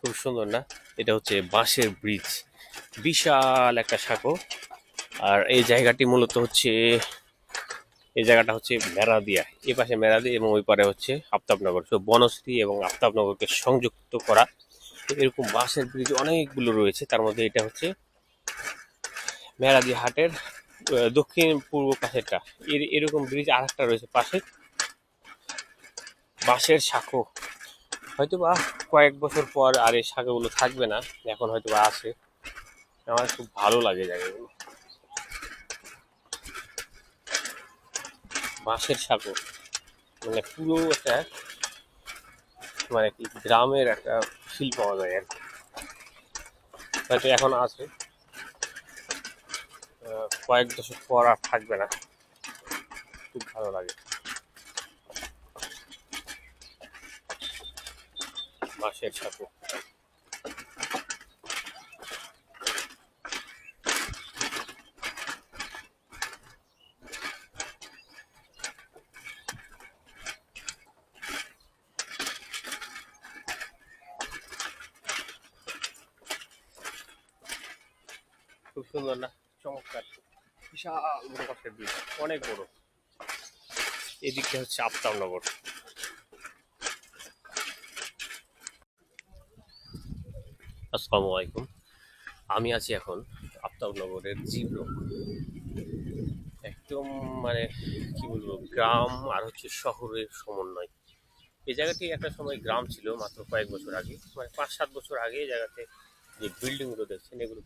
খুব সুন্দর না? এটা হচ্ছে বাঁশের ব্রিজ। বিশাল একটা সাঁকো। আর এই জায়গাটি মূলত হচ্ছে, এই জায়গাটা হচ্ছে মেরাদিয়া। এই পাশে মেরাদি এবং ওই পারে হচ্ছে আফতাবনগর। তো বনশ্রী এবং আফতাবনগরকে সংযুক্ত করা। এরকম বাঁশের ব্রিজ অনেকগুলো রয়েছে। তার মধ্যে এটা হচ্ছে মেরাদি হাটের দক্ষিণ পূর্ব পাশেরটা। এর, এরকম ব্রিজ আর একটা রয়েছে পাশে। বাঁশের শাখো হয়তো বা কয়েক বছর পর আর এই শাখাগুলো থাকবে না, এখন হয়তো বা আছে। আমার খুব ভালো লাগে জায়গাগুলো। বাঁশের সাঁকো মানে পুরো একটা মানে কি গ্রামের একটা ফিল পাওয়া যায় আর কি। হয়তো এখন আছে। কয়েক দশক পর আর থাকবে না। খুব ভালো লাগে। বাঁশের সাঁকো খুব সুন্দর না? চমৎকার। বিশাল বড় পাশের ব্রিজ অনেক বড়। এদিকটা হচ্ছে আফতাবনগর আসসালামু আলাইকুম। আমি আছি এখন আফতাবনগরের জীবরোগ একদম মানে কি বলব, গ্রাম আর হচ্ছে শহরের সমন্বয়। এই জায়গাটি একটা সময় গ্রাম ছিল মাত্র কয়েক বছর আগে। মানে পাঁচ সাত বছর আগে এই জায়গাতে যে বিল্ডিংগুলো দেখছেন, এগুলো